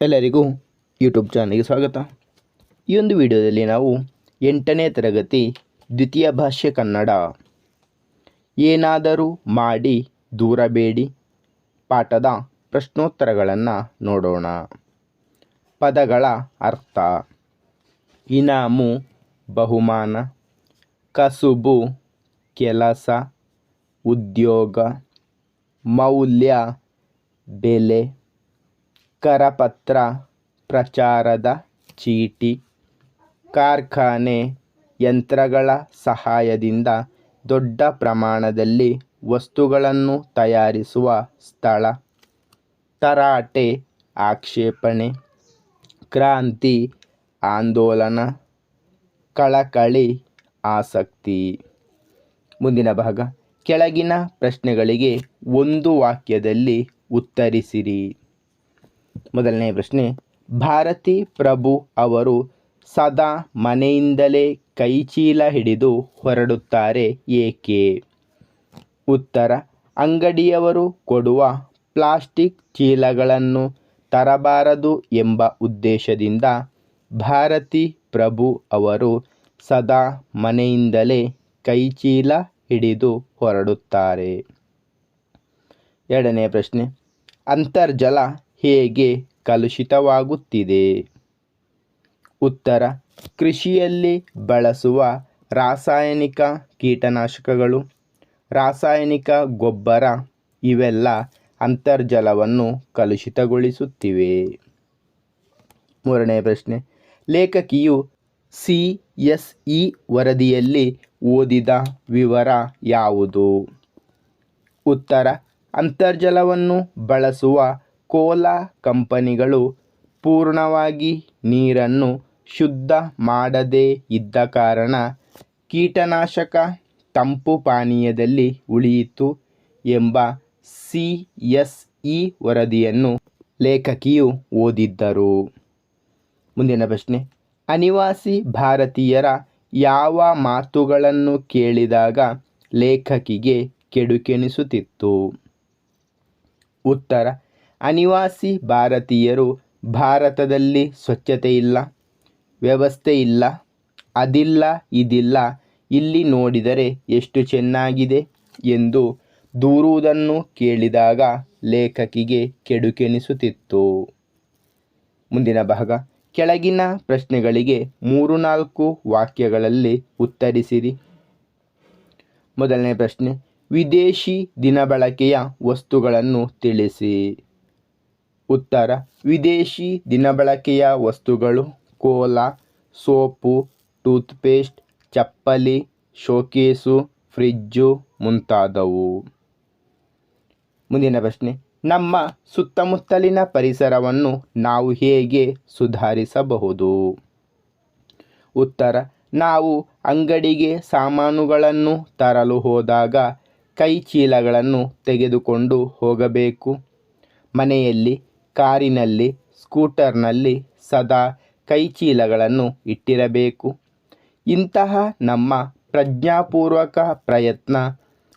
ಎಲ್ಲರಿಗೂ ಯೂಟ್ಯೂಬ್ ಚಾನಲ್ಗೆ ಸ್ವಾಗತ. ಈ ಒಂದು ವಿಡಿಯೋದಲ್ಲಿ ನಾವು ಎಂಟನೇ ತರಗತಿ ದ್ವಿತೀಯ ಭಾಷೆ ಕನ್ನಡ. ಏನಾದರೂ ಮಾಡಿ ದೂರಬೇಡಿ ಪಾಠದ ಪ್ರಶ್ನೋತ್ತರಗಳನ್ನು ನೋಡೋಣ. ಪದಗಳ ಅರ್ಥ. ಇನಾಮು, ಬಹುಮಾನ, ಕಸುಬು, ಕೆಲಸ, ಉದ್ಯೋಗ, ಮೌಲ್ಯ, ಬೆಲೆ. ಕರಪತ್ರ ಪ್ರಚಾರದ ಚೀಟಿ, ಕಾರ್ಖಾನೆ ಯಂತ್ರಗಳ ಸಹಾಯದಿಂದ ದೊಡ್ಡ ಪ್ರಮಾಣದಲ್ಲಿ ವಸ್ತುಗಳನ್ನು ತಯಾರಿಸುವ ಸ್ಥಳ, ತರಾಟೆ ಆಕ್ಷೇಪಣೆ, ಕ್ರಾಂತಿ ಆಂದೋಲನ, ಕಳಕಳಿ ಆಸಕ್ತಿ. ಮುಂದಿನ ಭಾಗ, ಕೆಳಗಿನ ಪ್ರಶ್ನೆಗಳಿಗೆ ಒಂದು ವಾಕ್ಯದಲ್ಲಿ ಉತ್ತರಿಸಿರಿ. ಮೊದಲನೇ ಪ್ರಶ್ನೆ, ಭಾರತಿ ಪ್ರಭು ಅವರು ಸದಾ ಮನೆಯಿಂದಲೇ ಕೈಚೀಲ ಹಿಡಿದು ಹೊರಡುತ್ತಾರೆ ಏಕೆ? ಉತ್ತರ, ಅಂಗಡಿಯವರು ಕೊಡುವ ಪ್ಲಾಸ್ಟಿಕ್ ಚೀಲಗಳನ್ನು ತರಬಾರದು ಎಂಬ ಉದ್ದೇಶದಿಂದ ಭಾರತಿ ಪ್ರಭು ಅವರು ಸದಾ ಮನೆಯಿಂದಲೇ ಕೈಚೀಲ ಹಿಡಿದು ಹೊರಡುತ್ತಾರೆ. ಎರಡನೇ ಪ್ರಶ್ನೆ, ಅಂತರ್ಜಲ ಹೇಗೆ ಕಲುಷಿತವಾಗುತ್ತಿದೆ? ಉತ್ತರ. ಕೃಷಿಯಲ್ಲಿ ಬಳಸುವ ರಾಸಾಯನಿಕ ಕೀಟನಾಶಕಗಳು, ರಾಸಾಯನಿಕ ಗೊಬ್ಬರ ಇವೆಲ್ಲ ಅಂತರ್ಜಲವನ್ನು ಕಲುಷಿತಗೊಳಿಸುತ್ತಿವೆ. ಮೂರನೇ ಪ್ರಶ್ನೆ. ಲೇಖಕಿಯು ಸಿ ಎಸ್ ಇ ವರದಿಯಲ್ಲಿ ಓದಿದ ವಿವರ ಯಾವುದು? ಉತ್ತರ. ಅಂತರ್ಜಲವನ್ನು ಬಳಸುವ ಕೋಲಾ ಕಂಪನಿಗಳು ಪೂರ್ಣವಾಗಿ ನೀರನ್ನು ಶುದ್ಧ ಮಾಡದೇ ಇದ್ದ ಕಾರಣ ಕೀಟನಾಶಕ ತಂಪು ಪಾನೀಯದಲ್ಲಿ ಉಳಿಯಿತು ಎಂಬ ಸಿ ಎಸ್ ಇ ವರದಿಯನ್ನು ಲೇಖಕಿಯು ಓದಿದ್ದರು. ಮುಂದಿನ ಪ್ರಶ್ನೆ. ಅನಿವಾಸಿ ಭಾರತೀಯರ ಯಾವ ಮಾತುಗಳನ್ನು ಕೇಳಿದಾಗ ಲೇಖಕಿಗೆ ಕೆಡುಕೆನಿಸುತ್ತಿತ್ತು? ಉತ್ತರ ಅನಿವಾಸಿ ಭಾರತೀಯರು ಭಾರತದಲ್ಲಿ ಸ್ವಚ್ಛತೆ ಇಲ್ಲ ವ್ಯವಸ್ಥೆ ಇಲ್ಲ ಅದಿಲ್ಲ, ಇದಿಲ್ಲ, ಇಲ್ಲಿ ನೋಡಿದರೆ ಎಷ್ಟು ಚೆನ್ನಾಗಿದೆ ಎಂದು ದೂರುವುದನ್ನು ಕೇಳಿದಾಗ ಲೇಖಕಿಗೆ ಕೆಡುಕೆನಿಸುತ್ತಿತ್ತು. ಮುಂದಿನ ಭಾಗ. ಕೆಳಗಿನ ಪ್ರಶ್ನೆಗಳಿಗೆ ಮೂರು ನಾಲ್ಕು ವಾಕ್ಯಗಳಲ್ಲಿ ಉತ್ತರಿಸಿರಿ. ಮೊದಲನೇ ಪ್ರಶ್ನೆ. ವಿದೇಶಿ ದಿನಬಳಕೆಯ ವಸ್ತುಗಳನ್ನು ತಿಳಿಸಿ. ಉತ್ತರ, ವಿದೇಶಿ ದಿನಬಳಕೆಯ ವಸ್ತುಗಳು, ಕೋಲಾ, ಸೋಪು, ಟೂತ್ಪೇಸ್ಟ್, ಚಪ್ಪಲಿ, ಶೋಕೇಸು, ಫ್ರಿಜ್ಜು ಮುಂತಾದವು. ಮುಂದಿನ ಪ್ರಶ್ನೆ, ನಮ್ಮ ಸುತ್ತಮುತ್ತಲಿನ ಪರಿಸರವನ್ನು ನಾವು ಹೇಗೆ ಸುಧಾರಿಸಬಹುದು? ಉತ್ತರ, ನಾವು ಅಂಗಡಿಗೆ ಸಾಮಾನುಗಳನ್ನು ತರಲು ಹೋದಾಗ ಕೈ ಚೀಲಗಳನ್ನು ತೆಗೆದುಕೊಂಡು ಹೋಗಬೇಕು. ಮನೆಯಲ್ಲಿ ಕಾರಿನಲ್ಲಿ, ಸ್ಕೂಟರ್ನಲ್ಲಿ ಸದಾ ಕೈಚೀಲಗಳನ್ನು ಇಟ್ಟಿರಬೇಕು. ಇಂತಹ ನಮ್ಮ ಪ್ರಜ್ಞಾಪೂರ್ವಕ ಪ್ರಯತ್ನ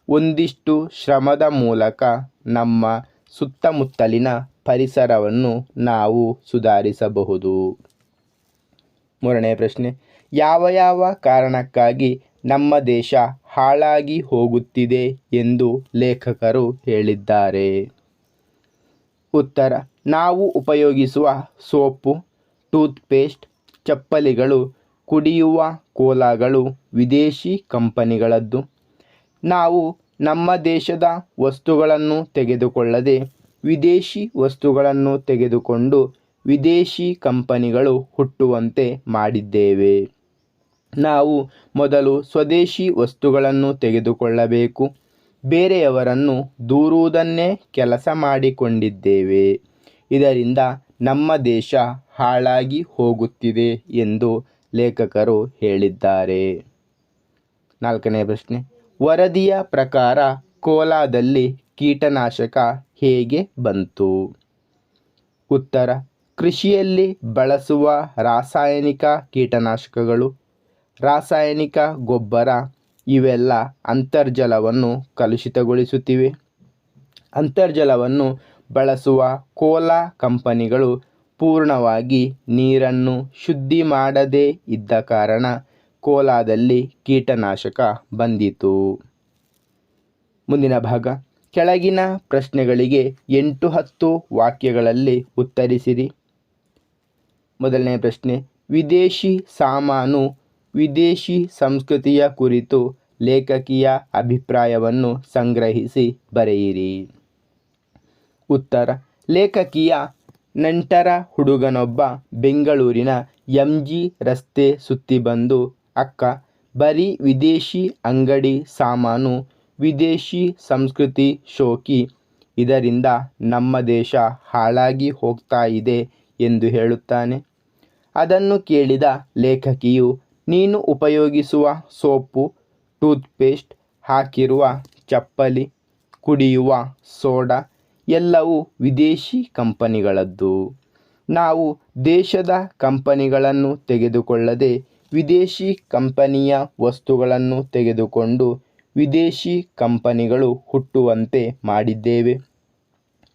ಒಂದಿಷ್ಟು ಶ್ರಮದ ಮೂಲಕ ನಮ್ಮ ಸುತ್ತಮುತ್ತಲಿನ ಪರಿಸರವನ್ನು ನಾವು ಸುಧಾರಿಸಬಹುದು. ಮೂರನೇ ಪ್ರಶ್ನೆ, ಯಾವ ಯಾವ ಕಾರಣಕ್ಕಾಗಿ ನಮ್ಮ ದೇಶ ಹಾಳಾಗಿ ಹೋಗುತ್ತಿದೆ ಎಂದು ಲೇಖಕರು ಹೇಳಿದ್ದಾರೆ. ಉತ್ತರ. ನಾವು ಉಪಯೋಗಿಸುವ ಸೋಪು, ಟೂತ್ಪೇಸ್ಟ್, ಚಪ್ಪಲಿಗಳು, ಕುಡಿಯುವ ಕೋಲಾಗಳು ವಿದೇಶಿ ಕಂಪನಿಗಳದ್ದು. ನಾವು ನಮ್ಮ ದೇಶದ ವಸ್ತುಗಳನ್ನು ತೆಗೆದುಕೊಳ್ಳದೆ ವಿದೇಶಿ ವಸ್ತುಗಳನ್ನು ತೆಗೆದುಕೊಂಡು ವಿದೇಶಿ ಕಂಪನಿಗಳು ಹುಟ್ಟುವಂತೆ ಮಾಡಿದ್ದೇವೆ. ನಾವು ಮೊದಲು ಸ್ವದೇಶಿ ವಸ್ತುಗಳನ್ನು ತೆಗೆದುಕೊಳ್ಳಬೇಕು. ಬೇರೆಯವರನ್ನು ದೂರುವುದನ್ನೇ ಕೆಲಸ ಮಾಡಿಕೊಂಡಿದ್ದೇವೆ. ಇದರಿಂದ ನಮ್ಮ ದೇಶ ಹಾಳಾಗಿ ಹೋಗುತ್ತಿದೆ ಎಂದು ಲೇಖಕರು ಹೇಳಿದ್ದಾರೆ. ನಾಲ್ಕನೇ ಪ್ರಶ್ನೆ. ವರದಿಯ ಪ್ರಕಾರ ಕೋಲಾದಲ್ಲಿ ಕೀಟನಾಶಕ ಹೇಗೆ ಬಂತು? ಉತ್ತರ. ಕೃಷಿಯಲ್ಲಿ ಬಳಸುವ ರಾಸಾಯನಿಕ ಕೀಟನಾಶಕಗಳು, ರಾಸಾಯನಿಕ ಗೊಬ್ಬರ ಇವೆಲ್ಲ ಅಂತರ್ಜಲವನ್ನು ಕಲುಷಿತಗೊಳಿಸುತ್ತಿವೆ. ಅಂತರ್ಜಲವನ್ನು ಬಳಸುವ ಕೋಲಾ ಕಂಪನಿಗಳು ಪೂರ್ಣವಾಗಿ ನೀರನ್ನು ಶುದ್ಧಿ ಮಾಡದೇ ಇದ್ದ ಕಾರಣ ಕೋಲಾದಲ್ಲಿ ಕೀಟನಾಶಕ ಬಂದಿತು. ಮುಂದಿನ ಭಾಗ. ಕೆಳಗಿನ ಪ್ರಶ್ನೆಗಳಿಗೆ ಎಂಟು ಹತ್ತು ವಾಕ್ಯಗಳಲ್ಲಿ ಉತ್ತರಿಸಿರಿ. ಮೊದಲನೇ ಪ್ರಶ್ನೆ, ವಿದೇಶಿ ಸಾಮಾನು ವಿದೇಶಿ ಸಂಸ್ಕೃತಿಯ ಕುರಿತು ಲೇಖಕಿಯ ಅಭಿಪ್ರಾಯವನ್ನು ಸಂಗ್ರಹಿಸಿ ಬರೆಯಿರಿ. ಉತ್ತರ. ಲೇಖಕಿಯ ನಂಟರ ಹುಡುಗನೊಬ್ಬ ಬೆಂಗಳೂರಿನ ಎಂ ಜಿ ರಸ್ತೆ ಸುತ್ತಿ ಬಂದು, ಅಕ್ಕ, ಬರೀ ವಿದೇಶಿ ಅಂಗಡಿ ಸಾಮಾನು, ವಿದೇಶಿ ಸಂಸ್ಕೃತಿ ಶೋಕಿ. ಇದರಿಂದ ನಮ್ಮ ದೇಶ ಹಾಳಾಗಿ ಹೋಗ್ತಾ ಇದೆ ಎಂದು ಹೇಳುತ್ತಾನೆ. ಅದನ್ನು ಕೇಳಿದ ಲೇಖಕಿಯು ನೀನು ಉಪಯೋಗಿಸುವ ಸೋಪು, ಟೂತ್ಪೇಸ್ಟ್, ಹಾಕಿರುವ ಚಪ್ಪಲಿ, ಕುಡಿಯುವ ಸೋಡಾ, ಎಲ್ಲವೂ ವಿದೇಶಿ ಕಂಪನಿಗಳದ್ದು. ನಾವು ದೇಶದ ಕಂಪನಿಗಳನ್ನು ತೆಗೆದುಕೊಳ್ಳದೆ ವಿದೇಶಿ ಕಂಪನಿಯ ವಸ್ತುಗಳನ್ನು ತೆಗೆದುಕೊಂಡು ವಿದೇಶಿ ಕಂಪನಿಗಳು ಹುಟ್ಟುವಂತೆ ಮಾಡಿದ್ದೇವೆ.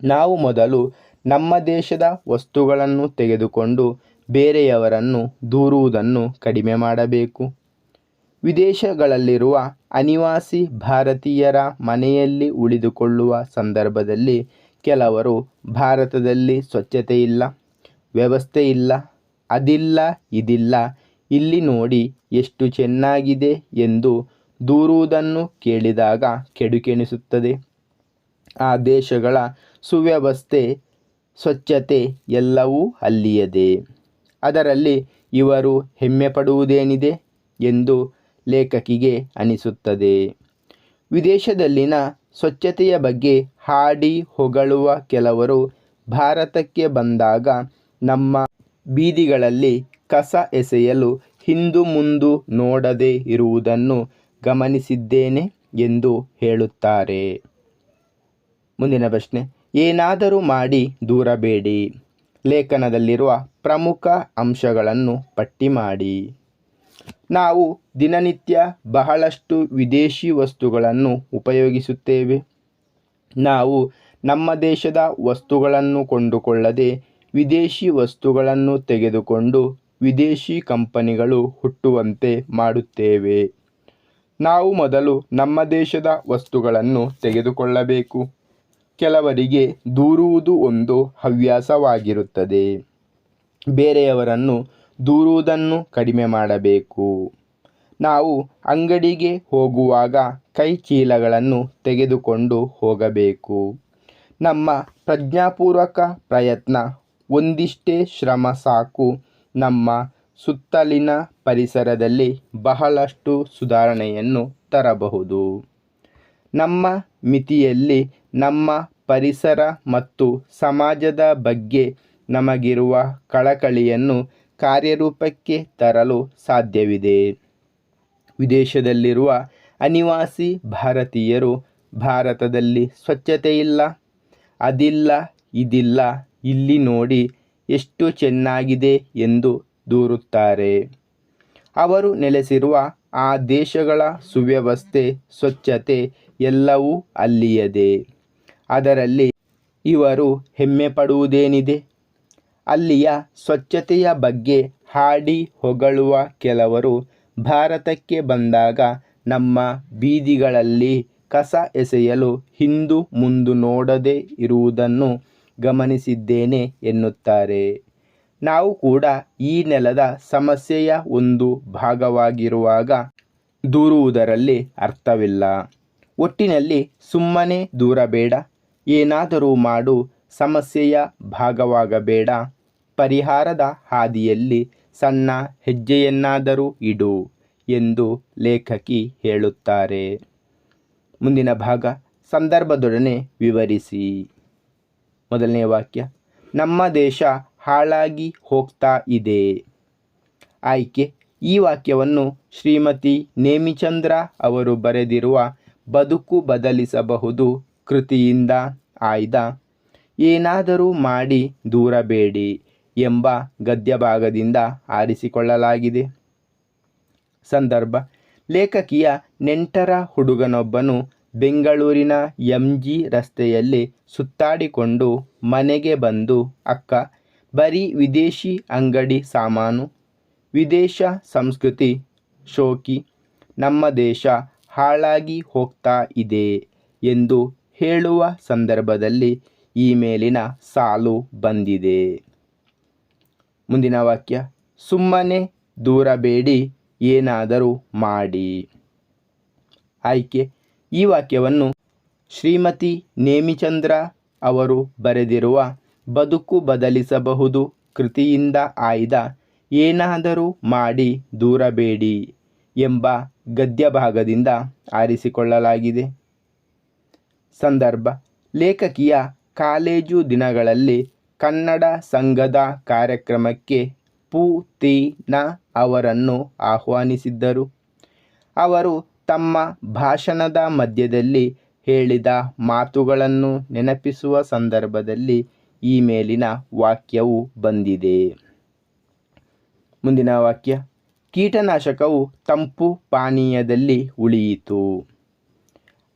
ನಾವು ಮೊದಲು ನಮ್ಮ ದೇಶದ ವಸ್ತುಗಳನ್ನು ತೆಗೆದುಕೊಂಡು ಬೇರೆಯವರನ್ನು ದೂರುವುದನ್ನು ಕಡಿಮೆ ಮಾಡಬೇಕು. ವಿದೇಶಗಳಲ್ಲಿರುವ ಅನಿವಾಸಿ ಭಾರತೀಯರ ಮನೆಯಲ್ಲಿ ಉಳಿದುಕೊಳ್ಳುವ ಸಂದರ್ಭದಲ್ಲಿ ಕೆಲವರು ಭಾರತದಲ್ಲಿ ಸ್ವಚ್ಛತೆ ಇಲ್ಲ, ವ್ಯವಸ್ಥೆ ಇಲ್ಲ, ಅದಿಲ್ಲ, ಇದಿಲ್ಲ, ಇಲ್ಲಿ ನೋಡಿ ಎಷ್ಟು ಚೆನ್ನಾಗಿದೆ ಎಂದು ದೂರುವುದನ್ನು ಕೇಳಿದಾಗ ಕೆಡುಕೆಣಿಸುತ್ತದೆ ಆ ದೇಶಗಳ ಸುವ್ಯವಸ್ಥೆ, ಸ್ವಚ್ಛತೆ ಎಲ್ಲವೂ ಅಲ್ಲಿಯದೇ. ಅದರಲ್ಲಿ ಇವರು ಹೆಮ್ಮೆ ಪಡುವುದೇನಿದೆ ಎಂದು ಲೇಖಕಿಗೆ ಅನಿಸುತ್ತದೆ. ವಿದೇಶದಲ್ಲಿನ ಸ್ವಚ್ಛತೆಯ ಬಗ್ಗೆ ಹಾಡಿ ಹೊಗಳುವ ಕೆಲವರು ಭಾರತಕ್ಕೆ ಬಂದಾಗ ನಮ್ಮ ಬೀದಿಗಳಲ್ಲಿ ಕಸ ಎಸೆಯಲು ಹಿಂದು ಮುಂದು ನೋಡದೆ ಇರುವುದನ್ನು ಗಮನಿಸಿದ್ದೇನೆ ಎಂದು ಹೇಳುತ್ತಾರೆ. ಮುಂದಿನ ಪ್ರಶ್ನೆ, ಏನಾದರೂ ಮಾಡಿ ದೂರಬೇಡಿ. ಲೇಖನದಲ್ಲಿರುವ ಪ್ರಮುಖ ಅಂಶಗಳನ್ನು ಪಟ್ಟಿ ಮಾಡಿ. ನಾವು ದಿನನಿತ್ಯ ಬಹಳಷ್ಟು ವಿದೇಶಿ ವಸ್ತುಗಳನ್ನು ಉಪಯೋಗಿಸುತ್ತೇವೆ. ನಾವು ನಮ್ಮ ದೇಶದ ವಸ್ತುಗಳನ್ನು ಕೊಂಡುಕೊಳ್ಳದೆ ವಿದೇಶಿ ವಸ್ತುಗಳನ್ನು ತೆಗೆದುಕೊಂಡು ವಿದೇಶಿ ಕಂಪನಿಗಳು ಹುಟ್ಟುವಂತೆ ಮಾಡುತ್ತೇವೆ. ನಾವು ಮೊದಲು ನಮ್ಮ ದೇಶದ ವಸ್ತುಗಳನ್ನು ತೆಗೆದುಕೊಳ್ಳಬೇಕು. ಕೆಲವರಿಗೆ ದೂರುವುದು ಒಂದು ಹವ್ಯಾಸವಾಗಿರುತ್ತದೆ. ಬೇರೆಯವರನ್ನು ದೂರುವುದನ್ನು ಕಡಿಮೆ ಮಾಡಬೇಕು. ನಾವು ಅಂಗಡಿಗೆ ಹೋಗುವಾಗ ಕೈ ಚೀಲಗಳನ್ನು ತೆಗೆದುಕೊಂಡು ಹೋಗಬೇಕು. ನಮ್ಮ ಪ್ರಜ್ಞಾಪೂರ್ವಕ ಪ್ರಯತ್ನ ಒಂದಿಷ್ಟೇ ಶ್ರಮ ಸಾಕು. ನಮ್ಮ ಸುತ್ತಲಿನ ಪರಿಸರದಲ್ಲಿ ಬಹಳಷ್ಟು ಸುಧಾರಣೆಯನ್ನು ತರಬಹುದು. ನಮ್ಮ ಮಿತಿಯಲ್ಲಿ ನಮ್ಮ ಪರಿಸರ ಮತ್ತು ಸಮಾಜದ ಬಗ್ಗೆ ನಮಗಿರುವ ಕಳಕಳಿಯನ್ನು ಕಾರ್ಯರೂಪಕ್ಕೆ ತರಲು ಸಾಧ್ಯವಿದೆ. ವಿದೇಶದಲ್ಲಿರುವ ಅನಿವಾಸಿ ಭಾರತೀಯರು ಭಾರತದಲ್ಲಿ ಸ್ವಚ್ಛತೆ ಇಲ್ಲ ಅದಿಲ್ಲ, ಇದಿಲ್ಲ, ಇಲ್ಲಿ ನೋಡಿ ಎಷ್ಟು ಚೆನ್ನಾಗಿದೆ ಎಂದು ದೂರುತ್ತಾರೆ. ಅವರು ನೆಲೆಸಿರುವ ಆ ದೇಶಗಳ ಸುವ್ಯವಸ್ಥೆ, ಸ್ವಚ್ಛತೆ ಎಲ್ಲವೂ ಅಲ್ಲಿಯದೇ. ಅದರಲ್ಲಿ ಇವರು ಹೆಮ್ಮೆ ಪಡುವುದೇನಿದೆ? ಅಲ್ಲಿಯ ಸ್ವಚ್ಛತೆಯ ಬಗ್ಗೆ ಹಾಡಿ ಹೊಗಳುವ ಕೆಲವರು ಭಾರತಕ್ಕೆ ಬಂದಾಗ ನಮ್ಮ ಬೀದಿಗಳಲ್ಲಿ ಕಸ ಎಸೆಯಲು ಹಿಂದು ಮುಂದು ನೋಡದೇ ಇರುವುದನ್ನು ಗಮನಿಸಿದ್ದೇನೆ ಎನ್ನುತ್ತಾರೆ. ನಾವು ಕೂಡ ಈ ನೆಲದ ಸಮಸ್ಯೆಯ ಒಂದು ಭಾಗವಾಗಿರುವಾಗ ದೂರುವುದರಲ್ಲಿ ಅರ್ಥವಿಲ್ಲ. ಒಟ್ಟಿನಲ್ಲಿ ಸುಮ್ಮನೆ ದೂರಬೇಡ. ಏನಾದರೂ ಮಾಡು. ಸಮಸ್ಯೆಯ ಭಾಗವಾಗಬೇಡ. ಪರಿಹಾರದ ಹಾದಿಯಲ್ಲಿ ಸಣ್ಣ ಹೆಜ್ಜೆಯನ್ನಾದರೂ ಇಡು ಎಂದು ಲೇಖಕಿ ಹೇಳುತ್ತಾರೆ. ಮುಂದಿನ ಭಾಗ ಸಂದರ್ಭದೊಡನೆ ವಿವರಿಸಿ. ಮೊದಲನೇ ವಾಕ್ಯ. ನಮ್ಮ ದೇಶ ಹಾಳಾಗಿ ಹೋಗ್ತಾ ಇದೆ. ಆಯ್ಕೆ. ಈ ವಾಕ್ಯವನ್ನು ಶ್ರೀಮತಿ ನೇಮಿಚಂದ್ರ ಅವರು ಬರೆದಿರುವ ಬದುಕು ಬದಲಿಸಬಹುದು ಕೃತಿಯಿಂದ ಆಯ್ದ. ಏನಾದರೂ ಮಾಡಿ ದೂರಬೇಡಿ ಎಂಬ ಗದ್ಯಭಾಗದಿಂದ ಆರಿಸಿಕೊಳ್ಳಲಾಗಿದೆ. ಸಂದರ್ಭ. ಲೇಖಕಿಯ ನೆಂಟರ ಹುಡುಗನೊಬ್ಬನು ಬೆಂಗಳೂರಿನ ಎಂ ಜಿ ರಸ್ತೆಯಲ್ಲಿ ಸುತ್ತಾಡಿಕೊಂಡು ಮನೆಗೆ ಬಂದು, ಅಕ್ಕ ಬರೀ ವಿದೇಶಿ ಅಂಗಡಿ ಸಾಮಾನು, ವಿದೇಶ ಸಂಸ್ಕೃತಿ ಶೋಕಿ, ನಮ್ಮ ದೇಶ ಹಾಳಾಗಿ ಹೋಗ್ತಾ ಇದೆ ಎಂದು ಹೇಳುವ ಸಂದರ್ಭದಲ್ಲಿ ಈ ಮೇಲಿನ ಸಾಲು ಬಂದಿದೆ. ಮುಂದಿನ ವಾಕ್ಯ, ಸುಮ್ಮನೆ ದೂರಬೇಡಿ ಏನಾದರೂ ಮಾಡಿ. ಆಯ್ಕೆ, ಈ ವಾಕ್ಯವನ್ನು ಶ್ರೀಮತಿ ನೇಮಿಚಂದ್ರ ಅವರು ಬರೆದಿರುವ ಬದುಕು ಬದಲಿಸಬಹುದು. ಕೃತಿಯಿಂದ ಆಯ್ದ, ಏನಾದರೂ ಮಾಡಿ ದೂರಬೇಡಿ ಎಂಬ ಗದ್ಯ ಭಾಗದಿಂದ ಆರಿಸಿಕೊಳ್ಳಲಾಗಿದೆ. ಸಂದರ್ಭ, ಲೇಖಕಿಯ ಕಾಲೇಜು ದಿನಗಳಲ್ಲಿ ಕನ್ನಡ ಸಂಘದ ಕಾರ್ಯಕ್ರಮಕ್ಕೆ ಪು. ನ ಅವರನ್ನು ಆಹ್ವಾನಿಸಿದ್ದರು. ಅವರು ತಮ್ಮ ಭಾಷಣದ ಮಧ್ಯದಲ್ಲಿ ಹೇಳಿದ ಮಾತುಗಳನ್ನು ನೆನಪಿಸುವ ಸಂದರ್ಭದಲ್ಲಿ ಈ ಮೇಲಿನ ವಾಕ್ಯವು ಬಂದಿದೆ. ಮುಂದಿನ ವಾಕ್ಯ, ಕೀಟನಾಶಕವು ತಂಪು ಪಾನೀಯದಲ್ಲಿ ಉಳಿಯಿತು.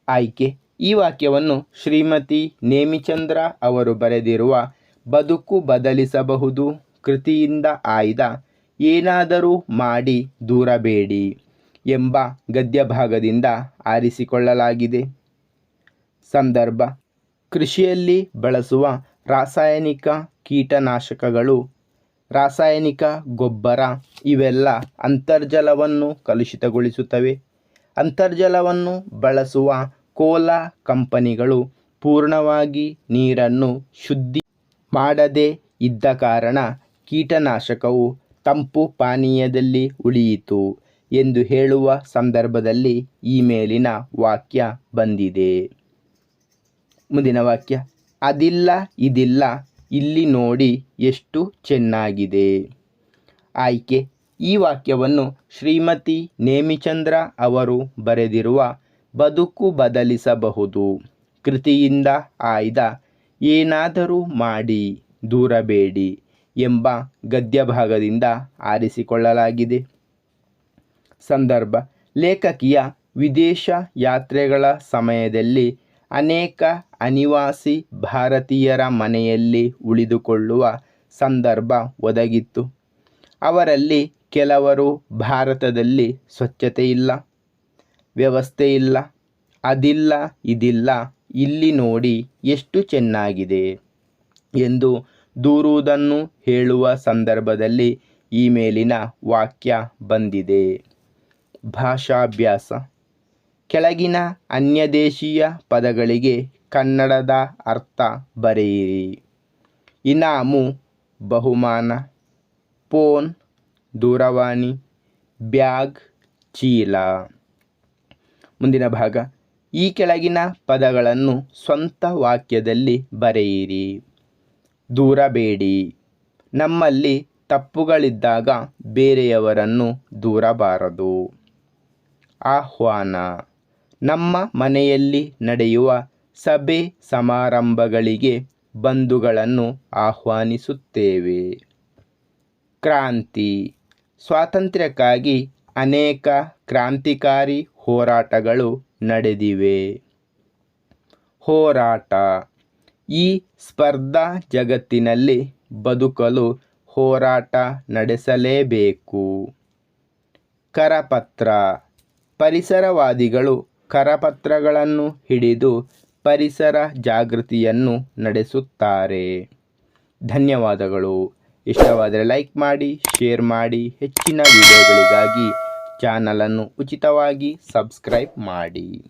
ಆಯ್ಕೆ, ಈ ವಾಕ್ಯವನ್ನು ಶ್ರೀಮತಿ ನೇಮಿಚಂದ್ರ ಅವರು ಬರೆದಿರುವ ಬದುಕು ಬದಲಿಸಬಹುದು ಕೃತಿಯಿಂದ ಆಯ್ದ ಏನಾದರೂ ಮಾಡಿ ದೂರಬೇಡಿ ಎಂಬ ಗದ್ಯ ಭಾಗದಿಂದ ಆರಿಸಿಕೊಳ್ಳಲಾಗಿದೆ. ಸಂದರ್ಭ, ಕೃಷಿಯಲ್ಲಿ ಬಳಸುವ ರಾಸಾಯನಿಕ ಕೀಟನಾಶಕಗಳು, ರಾಸಾಯನಿಕ ಗೊಬ್ಬರ ಇವೆಲ್ಲ ಅಂತರ್ಜಲವನ್ನು ಕಲುಷಿತಗೊಳಿಸುತ್ತವೆ. ಅಂತರ್ಜಲವನ್ನು ಬಳಸುವ ಕೋಲಾ ಕಂಪನಿಗಳು ಪೂರ್ಣವಾಗಿ ನೀರನ್ನು ಶುದ್ಧಿ ಮಾಡದೇ ಇದ್ದ ಕಾರಣ ಕೀಟನಾಶಕವು ತಂಪು ಪಾನೀಯದಲ್ಲಿ ಉಳಿಯಿತು ಎಂದು ಹೇಳುವ ಸಂದರ್ಭದಲ್ಲಿ ಈ ಮೇಲಿನ ವಾಕ್ಯ ಬಂದಿದೆ. ಮುಂದಿನ ವಾಕ್ಯ. ಅದಿಲ್ಲ, ಇದಿಲ್ಲ, ಇಲ್ಲಿ ನೋಡಿ ಎಷ್ಟು ಚೆನ್ನಾಗಿದೆ. ಆಯ್ಕೆ. ಈ ವಾಕ್ಯವನ್ನು ಶ್ರೀಮತಿ ನೇಮಿಚಂದ್ರ ಅವರು ಬರೆದಿರುವ ಬದುಕು ಬದಲಿಸಬಹುದು. ಕೃತಿಯಿಂದ ಆಯ್ದ, ಏನಾದರೂ ಮಾಡಿ, ದೂರಬೇಡಿ ಎಂಬ ಗದ್ಯಭಾಗದಿಂದ ಆರಿಸಿಕೊಳ್ಳಲಾಗಿದೆ. ಸಂದರ್ಭ. ಲೇಖಕಿಯ ವಿದೇಶ ಯಾತ್ರೆಗಳ ಸಮಯದಲ್ಲಿ ಅನೇಕ ಅನಿವಾಸಿ ಭಾರತೀಯರ ಮನೆಯಲ್ಲಿ ಉಳಿದುಕೊಳ್ಳುವ ಸಂದರ್ಭ ಒದಗಿತ್ತು. ಅವರಲ್ಲಿ ಕೆಲವರು ಭಾರತದಲ್ಲಿ ಸ್ವಚ್ಛತೆ ಇಲ್ಲ, ವ್ಯವಸ್ಥೆ ಇಲ್ಲ, ಅದಿಲ್ಲ, ಇದಿಲ್ಲ, ಇಲ್ಲಿ ನೋಡಿ ಎಷ್ಟು ಚೆನ್ನಾಗಿದೆ ಎಂದು ದೂರುವುದನ್ನು ಹೇಳುವ ಸಂದರ್ಭದಲ್ಲಿ ಈ ಮೇಲಿನ ವಾಕ್ಯ ಬಂದಿದೆ. ಭಾಷಾಭ್ಯಾಸ. ಕೆಳಗಿನ ಅನ್ಯದೇಶೀಯ ಪದಗಳಿಗೆ ಕನ್ನಡದ ಅರ್ಥ ಬರೆಯಿರಿ. ಇನಾಮು, ಬಹುಮಾನ ಫೋನ್ ದೂರವಾಣಿ, ಬ್ಯಾಗ್, ಚೀಲ. ಮುಂದಿನ ಭಾಗ. ಈ ಕೆಳಗಿನ ಪದಗಳನ್ನು ಸ್ವಂತ ವಾಕ್ಯದಲ್ಲಿ ಬರೆಯಿರಿ. ದೂರಬೇಡಿ. ನಮ್ಮಲ್ಲಿ ತಪ್ಪುಗಳಿದ್ದಾಗ ಬೇರೆಯವರನ್ನು ದೂರಬಾರದು. ಆಹ್ವಾನ. ನಮ್ಮ ಮನೆಯಲ್ಲಿ ನಡೆಯುವ ಸಭೆ ಸಮಾರಂಭಗಳಿಗೆ ಬಂಧುಗಳನ್ನು ಆಹ್ವಾನಿಸುತ್ತೇವೆ. ಕ್ರಾಂತಿ. ಸ್ವಾತಂತ್ರ್ಯಕ್ಕಾಗಿ ಅನೇಕ ಕ್ರಾಂತಿಕಾರಿ ಹೋರಾಟಗಳು ನಡೆದಿವೆ. ಹೋರಾಟ. ಈ ಸ್ಪರ್ಧಾ ಜಗತ್ತಿನಲ್ಲಿ ಬದುಕಲು ಹೋರಾಟ ನಡೆಸಲೇಬೇಕು. ಕರಪತ್ರ. ಪರಿಸರವಾದಿಗಳು ಕರಪತ್ರಗಳನ್ನು ಹಿಡಿದು ಪರಿಸರ ಜಾಗೃತಿಯನ್ನು ನಡೆಸುತ್ತಾರೆ. ಧನ್ಯವಾದಗಳು. ಇಷ್ಟವಾದರೆ ಲೈಕ್ ಮಾಡಿ, ಶೇರ್ ಮಾಡಿ, ಹೆಚ್ಚಿನ ವಿಡಿಯೋಗಳಿಗಾಗಿ ಚಾನಲನ್ನು ಉಚಿತವಾಗಿ ಸಬ್ಸ್ಕ್ರೈಬ್ ಮಾಡಿ.